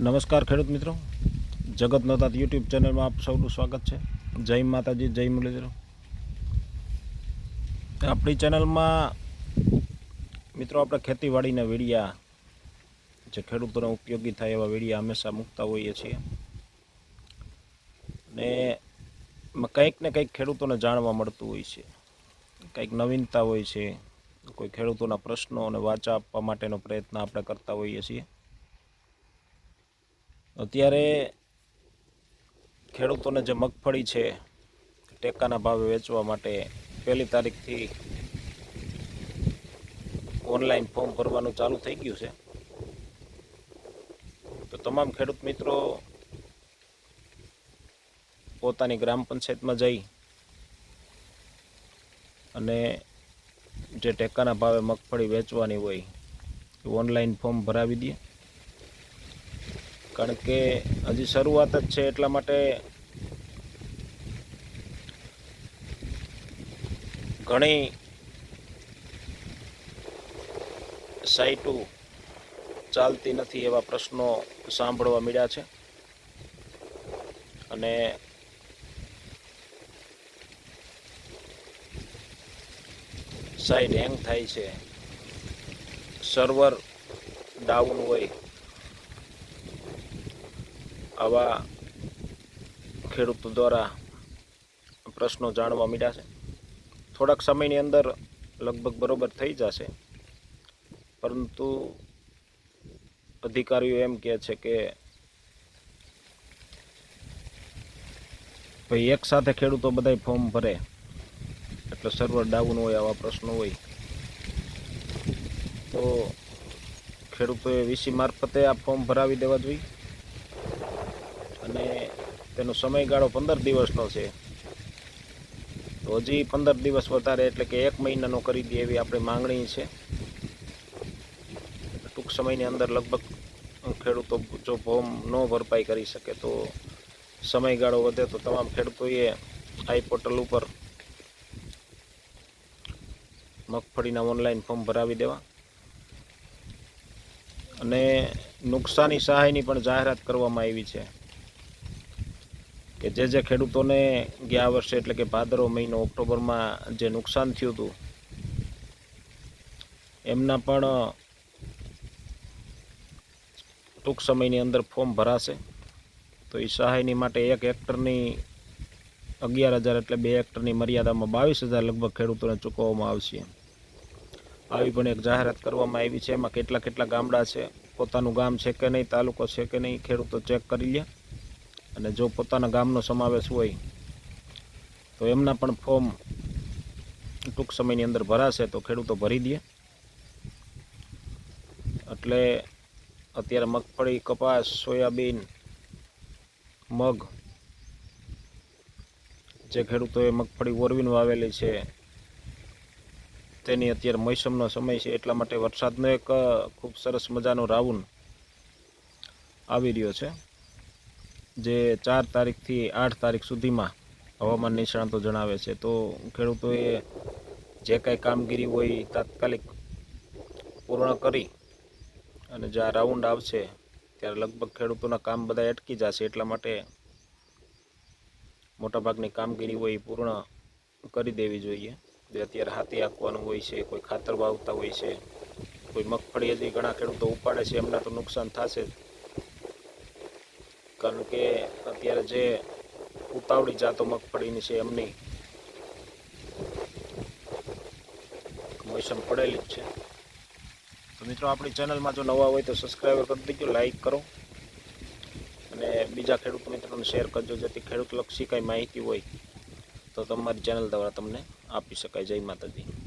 નમસ્કાર ખેડૂત મિત્રો. જગત નોતા યુટ્યુબ ચેનલમાં આપ સૌનું સ્વાગત છે. જય માતાજી, જય મુરલીધર. આપણી ચેનલમાં મિત્રો આપણે ખેતીવાડીના વીડિયા જે ખેડૂતોને ઉપયોગી થાય એવા વીડિયા હંમેશા મૂકતા હોઈએ છીએ. ને કંઈક ને કંઈક ખેડૂતોને જાણવા મળતું હોય છે. કંઈક નવીનતા હોય છે. કોઈ ખેડૂતોના પ્રશ્નો અને વાચા આપવા માટેનો પ્રયત્ન આપણે કરતા હોઈએ છીએ. અત્યારે ખેડૂતોને જે મગફળી છે, ટેકાના ભાવે વેચવા માટે પહેલી તારીખથી ઓનલાઈન ફોર્મ ભરવાનું ચાલુ થઈ ગયું છે. તો તમામ ખેડૂત મિત્રો પોતાની ગ્રામ પંચાયતમાં જઈ અને જે ટેકાના ભાવે મગફળી વેચવાની હોય, એ ઓનલાઈન ફોર્મ ભરાવી દે. કારણ કે હજી શરૂઆત જ છે એટલા માટે ઘણી સાઇટો ચાલતી નથી એવા પ્રશ્નો સાંભળવા મળ્યા છે. અને સાઇટ હેંગ થાય છે. સર્વર ડાઉન હોય આવા ખેડૂતો દ્વારા પ્રશ્નો જાણવા મળ્યા છે. થોડાક સમયની અંદર લગભગ બરોબર થઈ જશે. પરંતુ અધિકારીઓ એમ કહે છે કે ભાઈ એક સાથે ખેડૂતો બધાય ફોર્મ ભરે. એટલે સર્વર ડાઉન હોય આવા પ્રશ્નો હોય. તો ખેડૂતોએ વીસી મારફતે આ ફોર્મ ભરાવી દેવા જોઈએ. તેનો સમયગાળો પંદર દિવસનો છે. તો હજી પંદર દિવસ વધારે એટલે કે એક મહિનાનો કરી દે એવી આપણી માંગણી છે. ટૂંક સમયની અંદર લગભગ ખેડૂતો જો ફોર્મ ન ભરપાઈ કરી શકે તો સમયગાળો વધે તો તમામ ખેડૂતોએ આઈ પોર્ટલ ઉપર મગફળીના ઓનલાઈન ફોર્મ ભરાવી દેવા. અને નુકસાની સહાયની પણ જાહેરાત કરવામાં આવી છે. કે જે જે ખેડૂતોને ગયા વર્ષે એટલે કે ભાદરવો મહિનો ઓક્ટોબરમાં જે નુકસાન થયું હતું, એમના પણ ટૂંક સમયની અંદર ફોર્મ ભરાશે. તો એ સહાયની માટે એક હેક્ટરની અગિયાર હજાર એટલે બે હેક્ટરની મર્યાદામાં બાવીસ હજાર લગભગ ખેડૂતોને ચૂકવવામાં આવશે આવી પણ એક જાહેરાત કરવામાં આવી છે. એમાં કેટલા કેટલા ગામડા છે, પોતાનું ગામ છે કે નહીં, તાલુકો છે કે નહીં, ખેડૂતો ચેક કરી લે. અને જો પોતાના ગામનો સમાવેશ હોય, તો એમના પણ ફોર્મ ટૂંક સમયની અંદર ભરાશે, તો ખેડૂતો ભરી દે. એટલે અત્યારે મગફળી, કપાસ, સોયાબીન, મગ જે ખેડૂતોએ મગફળી ઓરવીને વાવેલી છે, તેની અત્યારે મોસમનો સમય છે, એટલા માટે વરસાદનો એક ખૂબ સરસ મજાનો રાઉન્ડ આવી રહ્યો છે. જે ચાર તારીખથી આઠ તારીખ સુધીમાં હવામાન નિષ્ણાતો જણાવે છે. તો ખેડૂતોએ જે કાંઈ કામગીરી હોય તાત્કાલિક પૂર્ણ કરી અને જે આ રાઉન્ડ આવશે ત્યારે લગભગ ખેડૂતોના કામ બધા અટકી જશે એટલા માટે મોટાભાગની કામગીરી હોય એ પૂર્ણ કરી દેવી જોઈએ. જે અત્યારે હાથી આપવાનું હોય છે, કોઈ ખાતર વાવતા હોય છે, કોઈ મગફળી હજી ઘણા ખેડૂતો ઉપાડે છે, એમના તો નુકસાન થશે જ. કારણ કે અત્યારે જે ઉતાવળી જાતો મગફળીની છે એમની મોસમ પડેલી જ છે. તો મિત્રો આપણી ચેનલમાં જો નવા હોય તો સબસ્ક્રાઈબર કરી દેજો લાઈક કરો અને બીજા ખેડૂત મિત્રોને શેર કરજો, જેથી ખેડૂત લક્ષી કાંઈ માહિતી હોય તો તમારી ચેનલ દ્વારા તમને આપી શકાય. જય માતાજી.